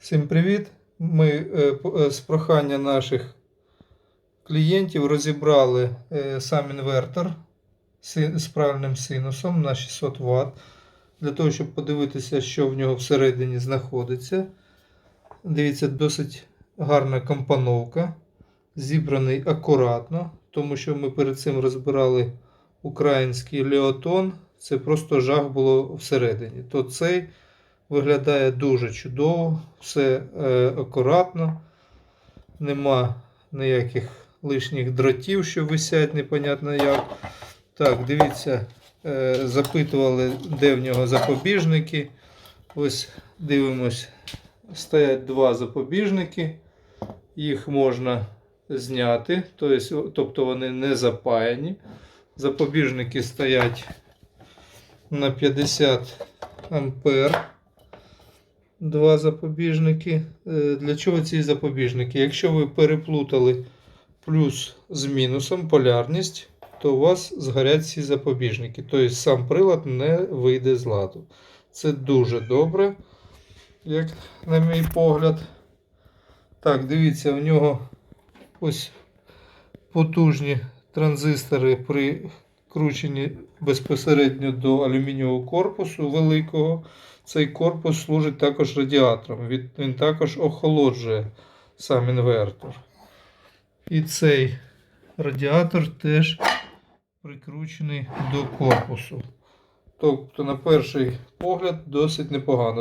Всім привіт! Ми е, е, з прохання наших клієнтів розібрали е, сам інвертор з правильним синусом на 600 Вт. Для того, щоб подивитися, що в нього всередині знаходиться. Дивіться, досить гарна компоновка. Зібраний акуратно, тому що ми перед цим розбирали український леотон. Це просто жах було всередині. То цей Виглядає дуже чудово, все е, акуратно, нема ніяких лишніх дротів, що висять непонятно як. Так, дивіться, е, запитували, де в нього запобіжники. Ось дивимось, стоять два запобіжники, їх можна зняти, тобто, тобто вони не запаяні. Запобіжники стоять на 50 ампер два запобіжники. Е, Для чого ці запобіжники? Якщо ви переплутали плюс з мінусом полярність, то у вас згорять ці запобіжники. Тобто сам прилад не вийде з ладу. Це дуже добре, як на мій погляд. Так, дивіться, у нього ось потужні транзистори прикручені безпосередньо до алюмінієвого корпусу великого. Цей корпус служить також радіатором. Він також охолоджує сам інвертор. І цей радіатор теж прикручений до корпусу. Тобто, на перший погляд, досить непогано.